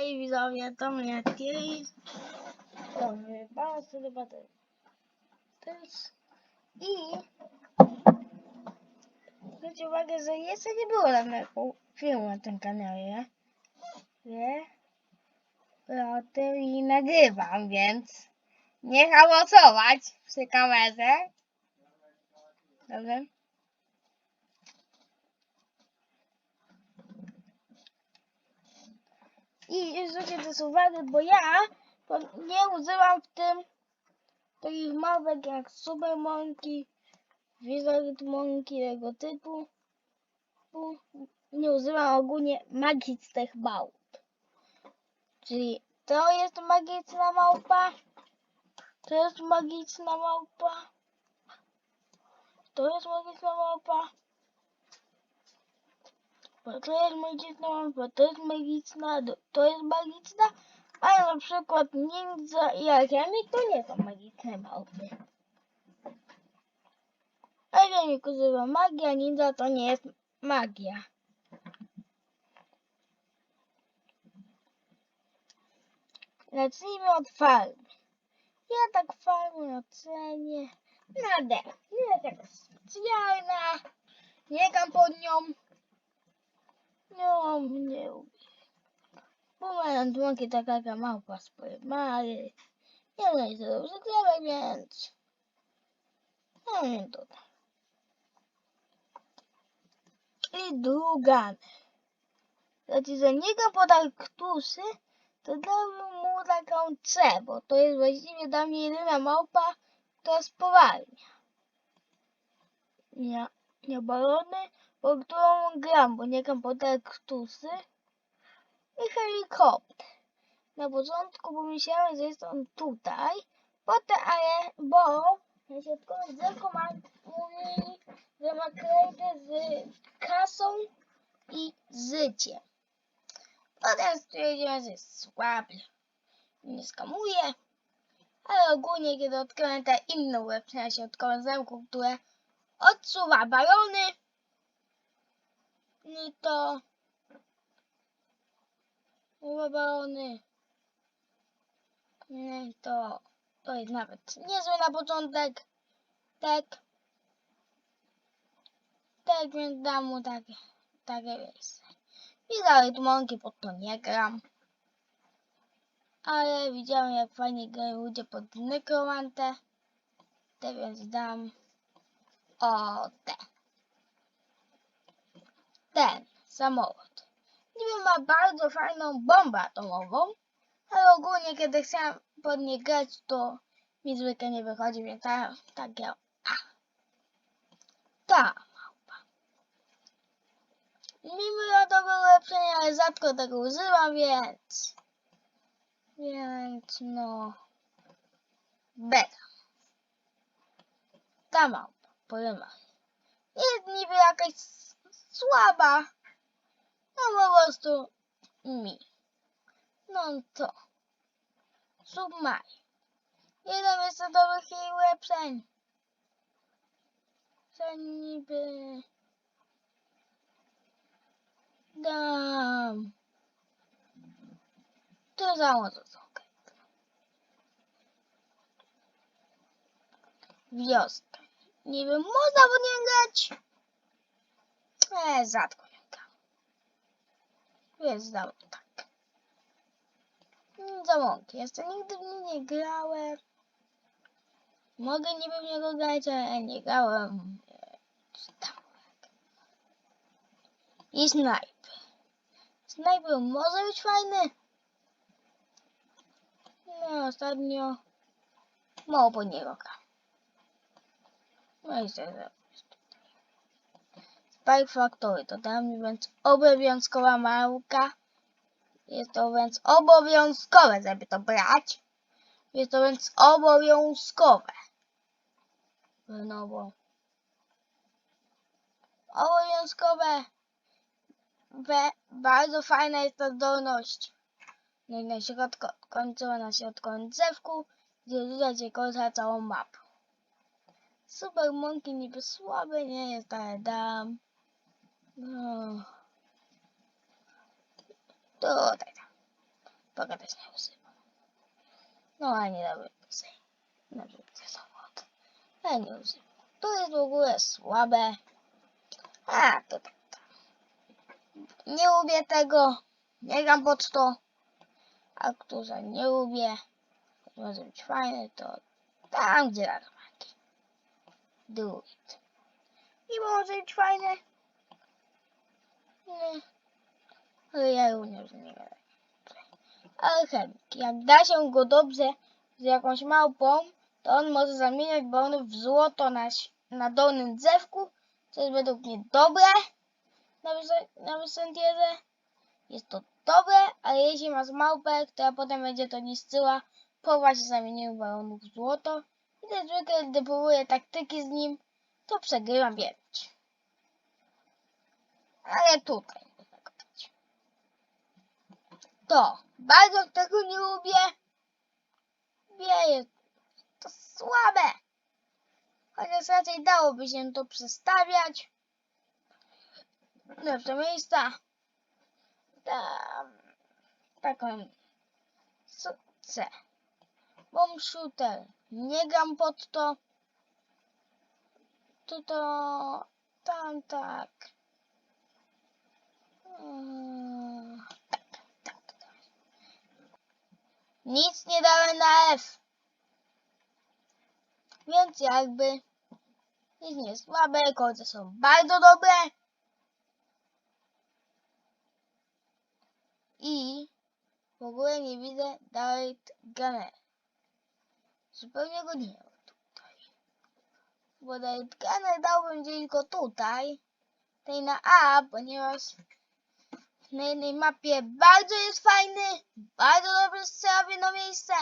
Hej widzowie, to mnie Tiri. O, wyjebałem sobie baterię. Teraz. I... Zwróćcie uwagę, że jeszcze nie było żadnego filmu na tym kanale. Nie? Ja tym i nagrywam, więc nie hałasować przy kamerze. Dobrze? I też uwagę, bo ja nie używam w tym takich małpek jak Super Monkey, Wizard Monkey, tego typu. Nie używam ogólnie magicznych małp. Czyli to jest magiczna małpa, to jest magiczna małpa, to jest magiczna małpa. Bo to jest magiczna małpa, to jest magiczna, to- jest magiczna, a na przykład ninja i alchemik to nie są magiczne małpy. Alchemik używa magii, a ninja to nie jest magia. Zacznijmy od farmy. Ja tak farmę ocenię na D. Nie jest jakaś specjalna, nie gam pod nią. No, nie lubię. Bo mają dłonki taka jaka małpa swoje mary. Nie wiem, co dobrze grałem, więc... No nie tutaj. I druga. Znaczy, że nie gam pod arktusy, to dałbym mu taką C, bo to jest właściwie dla mnie jedyna małpa, która spowalnia. Nie, nie balony, po którą gram, bo nie gram pod arktusy. I helikopter. Na początku pomyślałem, że jest on tutaj, potem, ale, bo środkowym drzewku ma, mówi, że ma z kasą i życiem. Potem stwierdziłem, że jest słaby. Nie skamuje. Ale ogólnie, kiedy odkryłem te inne ulepszenia na środkowym zamku, które odsuwa balony, no to balony. No to, to jest nawet niezły na początek. Tak. Tak, więc dam mu takie, takie miejsce. I dalej tu mąki pod to nie gram. Ale widziałem jak fajnie grają ludzie pod nekromantę. Te więc dam o te. Ten samolot. Niby ma bardzo fajną bombę atomową, ale ogólnie kiedy chciałem pod nie grać, to mi zwykle nie wychodzi, więc ta, takie a. Ta małpa. Niby lodowe ulepszenia, ale rzadko tego używam, więc... Więc no... Beta. Ta małpa, powiem Jest niby jakaś słaba, no po prostu mi. No to. Submaj. Jeden jest dobrych jej ulepszeń. Że niby... Dam. To samo to są. Nie wiem, można w nie grać. Rzadko nie gram. Więc dam tak. Mm, Za mąki. Jeszcze nigdy w nie nie grałem. Mogę niby w niego grać, ale nie grałem. Tam. I snajper. Snajper może być fajny. No, ostatnio mało po niego gram. No i sobie Spike Factory to dla mnie więc obowiązkowa małka. Jest to więc obowiązkowe, żeby to brać. Jest to więc obowiązkowe. No bo obowiązkowe. We, bardzo fajna jest ta zdolność. No i na środku, końcowa na środkowym drzewku, gdzie rzucacie kolca całą mapę. Super Monkey niby słaby nie jest, ale dam. No. Tutaj. tam. Też nie używam. No, a nie dobry pisej. Na żółty zawód. Ja nie używam. To jest w ogóle słabe. A, to tak, tak. Nie lubię tego. Nie gram pod to. A które nie lubię, może być fajne, to tam, gdzie armaki. Druid. I może być fajne. Ale ja również nie wiem. Ale chemik, jak da się go dobrze z jakąś małpą, to on może zamieniać bony w złoto na, na dolnym drzewku, co jest według mnie dobre na, na wysętierze. Jest to dobre, ale jeśli masz małpę, która potem będzie to niszczyła po właśnie zamienieniu balonów w złoto i też zwykle gdy próbuję taktyki z nim, to przegrywam biegać. Ale tutaj. To bardzo tego nie lubię. Wieje. To słabe. Chociaż raczej dałoby się to przestawiać. Lepsze miejsca. Tam. Taką. Co chcę. Bomb shooter. Nie gram pod to. To to. Tam tak. Mm, tak, tak, tak. Nic nie dałem na F. Więc jakby nic nie jest słabe, kolce są bardzo dobre. I w ogóle nie widzę Direct Gunner. Zupełnie go nie ma tutaj. Bo Direct Gunner dałbym go tutaj. Tej na A, ponieważ na jednej mapie bardzo jest fajny, bardzo w jedno miejsce.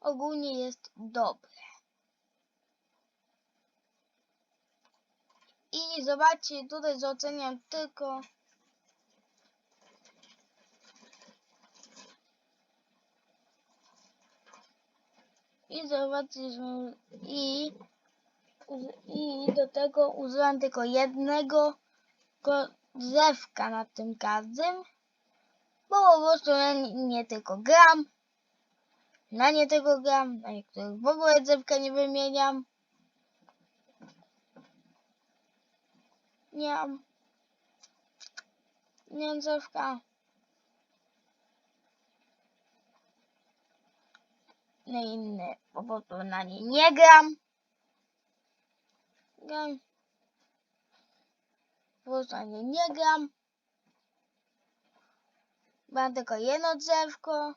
Ogólnie jest dobre. I zobaczcie, tutaj oceniam tylko i zobaczcie, że i i do tego użyłam tylko jednego go drzewka na tym każdym, bo po prostu nie, nie tylko gram, na nie tylko gram, na niektórych w ogóle drzewka nie wymieniam. Nie mam, nie mam drzewka. Na inne po prostu na nie nie gram. Gram. Po prostu na nie gram. Mam tylko jedno drzewko.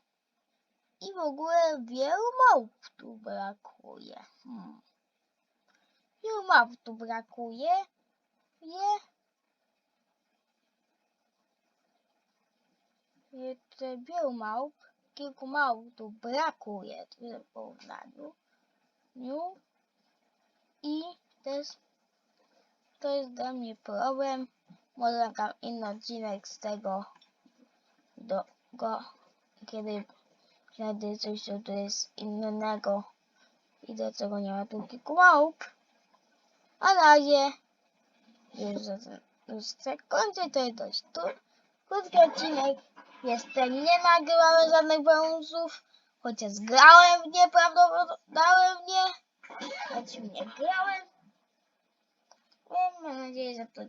I w ogóle wielu małp tu brakuje. Hmm. Wielu małp tu brakuje. Je. Jeszcze wielu małp. Kilku małp tu brakuje w porównaniu. Niu. I też to jest dla mnie problem. Może nagram inny odcinek z tego do go, kiedy znajdę coś, co tu jest innego i dlaczego nie ma tu małp. A razie już, już kończyć, to jest dość tu. Krótki odcinek. Jeszcze nie nagrywałem żadnych bonusów, chociaż grałem w nie, prawdopodobnie choć nie grałem. Mam nadzieję, że to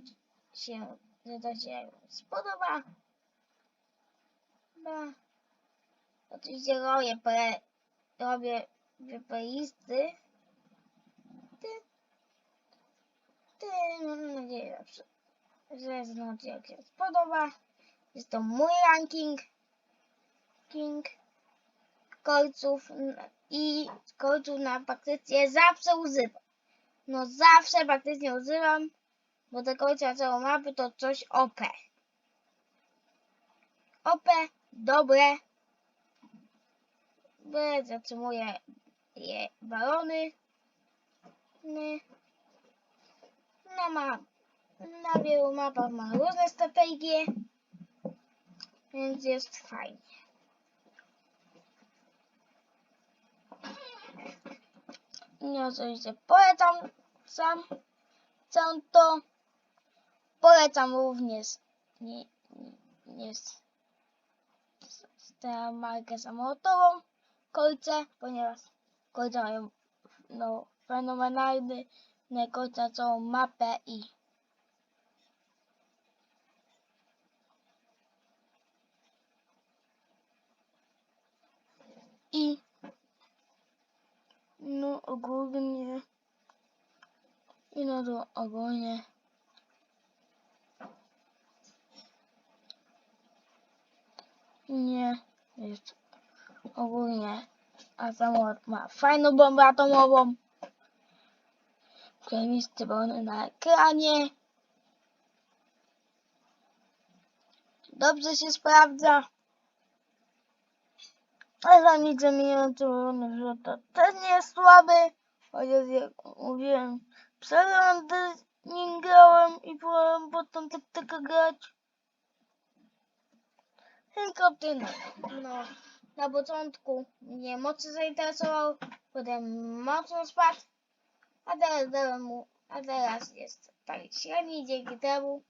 się, że to się spodoba. Ba. Oczywiście robię, pre, robię playlisty. Ty, ty, mam nadzieję, że, że ten odcinek się spodoba. Jest to mój ranking. King kolców i kolców na praktycznie zawsze używam. No zawsze praktycznie używam, bo kolce na całą mapę to coś OP. OP, dobre. Bo zatrzymuję je balony. Na, ma, na wielu mapach ma różne strategie, więc jest fajnie. Nie oczywiście polecam sam, sam to. Polecam również nie, jest tę markę samochodową, kolce, ponieważ kolce mają no, fenomenalne kolce, całą mapę i i no ogólnie i no to ogólnie nie jest ogólnie a samolot ma fajną bombę atomową. Zajebisty bon na ekranie. Dobrze się sprawdza. Ale nic zamieniający że to też nie jest słaby chociaż jak mówiłem przerwę nim grałem i próbowałem potem tak tylko grać helikopter no, na początku mnie mocno zainteresował potem mocno spadł a teraz dałem mu a teraz jest tak średni dzięki temu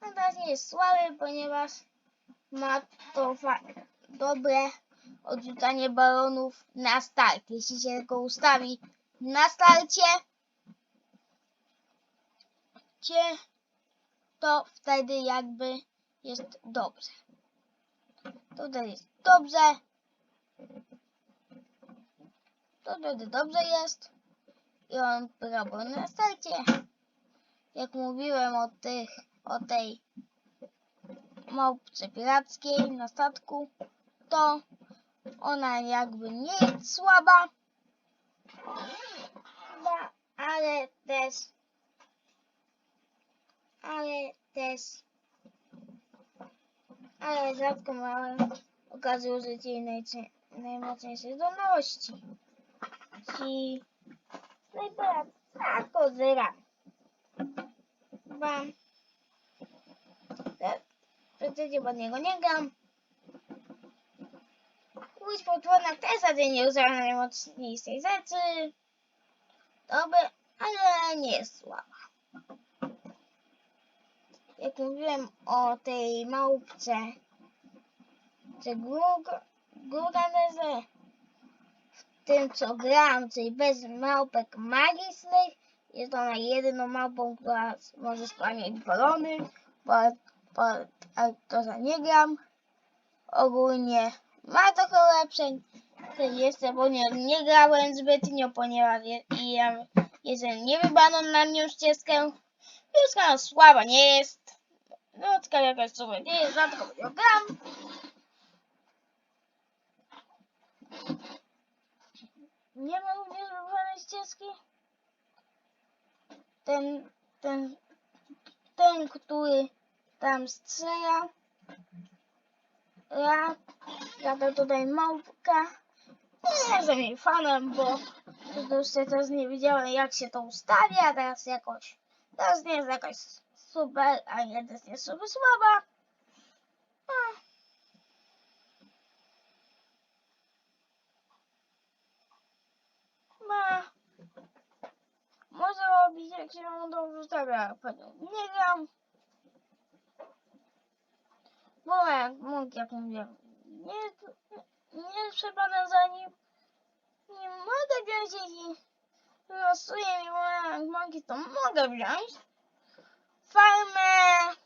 a teraz nie jest słaby ponieważ ma to dobre odrzucanie balonów na start. Jeśli się go ustawi na starcie, to wtedy jakby jest dobrze. Tutaj jest dobrze. To wtedy dobrze jest. I on robił na starcie. Jak mówiłem o tych, o tej małpce pirackiej na statku, to ona jakby nie jest słaba, ba- ale też, ale też, ale rzadko miałem okazję użyć jej najmocniejszej zdolności. Ci snajpera rzadko zyra. Ba, te- przecież pod niego nie gram. Łódź podwodna też za nie używa najmocniejszej rzeczy. Dobre, ale nie słaba. Jak mówiłem o tej małpce, czy Gurganeze, w tym co gram, czyli bez małpek magicznych, jest ona jedyną małpą, która może skłaniać balony, bo, bo to za nie gram. Ogólnie ma trochę ulepszeń. To Jeszcze, bo nie, nie grałem zbytnio, ponieważ je, i ja jestem niewybraną na nią ścieżkę. Ścieżka słaba nie jest. No, taka jakaś super nie jest, rzadko nią gram. Nie ma również wybranej ścieżki. Ten, ten, ten, który tam strzela. Ja jadę tutaj małpka. Nie jestem jej fanem, bo prostu teraz nie wiedziałem jak się to ustawia, teraz jakoś, teraz nie jest jakoś super, a nie jest super słaba. Ma. Może robić jak się ją dobrze ustawia, pewnie nie wiem. Bo jak mógł, jak mówię, nie, nie przebrana za nim. Nie mogę wziąć jej losuje mi moje mąki, to mogę wziąć. Farmę.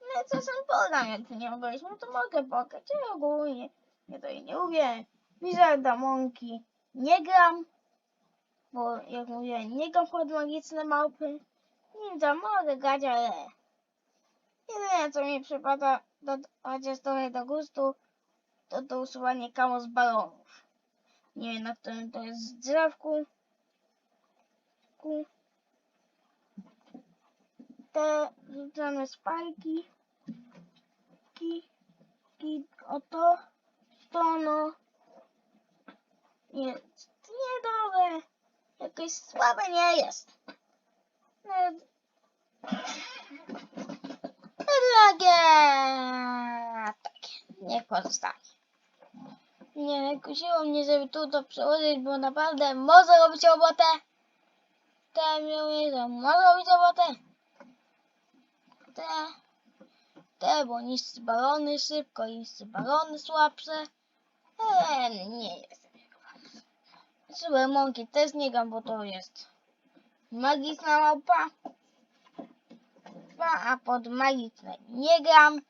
No czasem podam, jak nie obejść, no to mogę pokać. Ja ogólnie ja to jej nie lubię. Wizarda mąki nie gram. Bo jak mówię, nie gram pod magiczne małpy. Ninja mogę grać, ale Jedyne co mi przypada, do, chociaż trochę do gustu, to to usuwanie kamo z balonów. Nie wiem na którym to jest drzewku. Te rzucane spajki. Ki, ki, oto. To no. Jest niedobre. Jakieś słabe nie jest. Nawet Drogie! Tak, niech pozostanie. Nie, kusiło mnie, żeby tu to przełożyć, bo naprawdę może robić robotę. Te mówię, że może robić robotę. Te te, bo niszczy balony szybko, niszczy balony słabsze. Eee, nie jest. Super Monkey też nie gram, bo to jest magiczna małpa. Dwa, a pod magiczne nie gram.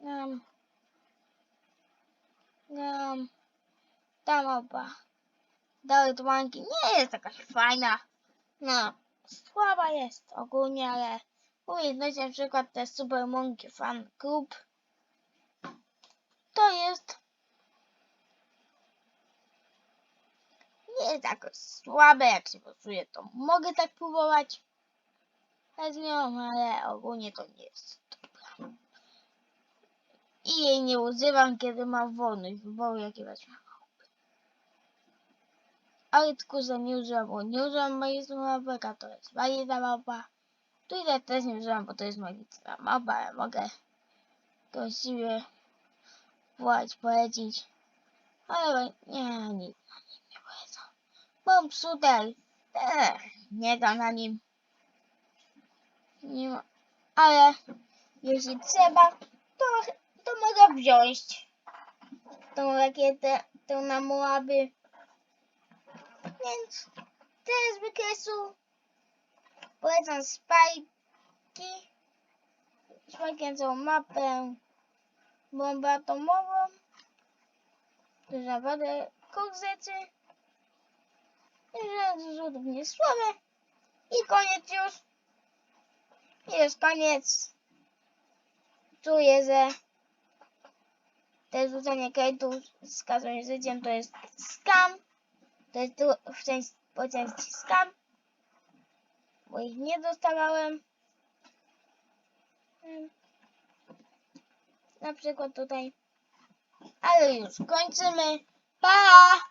Gram. Gram. Ta małpa. Dalej Monkey nie jest jakaś fajna. No, słaba jest ogólnie, ale umiejętności na przykład te Super Monkey Fan Club to jest nie jest jakoś słabe, jak się poczuje, to mogę tak próbować z nią, ale ogólnie to nie jest dobra. I jej nie używam, kiedy mam wolność wyboru, jakie weźmę. Ale tylko, że nie używam, bo nie używam magicznego małpeka, to jest magiczna małpa. Tutaj też nie używam, bo to jest małpa, ale mogę właściwie wołać, polecić. Ale nie, nie, nim nie polecę. Mam psutel. Eee, nie dam na nim. Nie ma. Ale jeśli trzeba, to, to mogę wziąć tą rakietę, tą na Moaby. Więc to jest wykresu. Polecam spajki. Całą mapę. Bombę atomową. To jest naprawdę kok rzeczy. Rzutów nie słabe. I koniec już. I już koniec. Czuję, że te rzucenie kredytów z każdym życiem to jest skam. To jest w części, po części skam. Bo ich nie dostawałem. Ym, Na przykład tutaj. Ale już kończymy. Pa!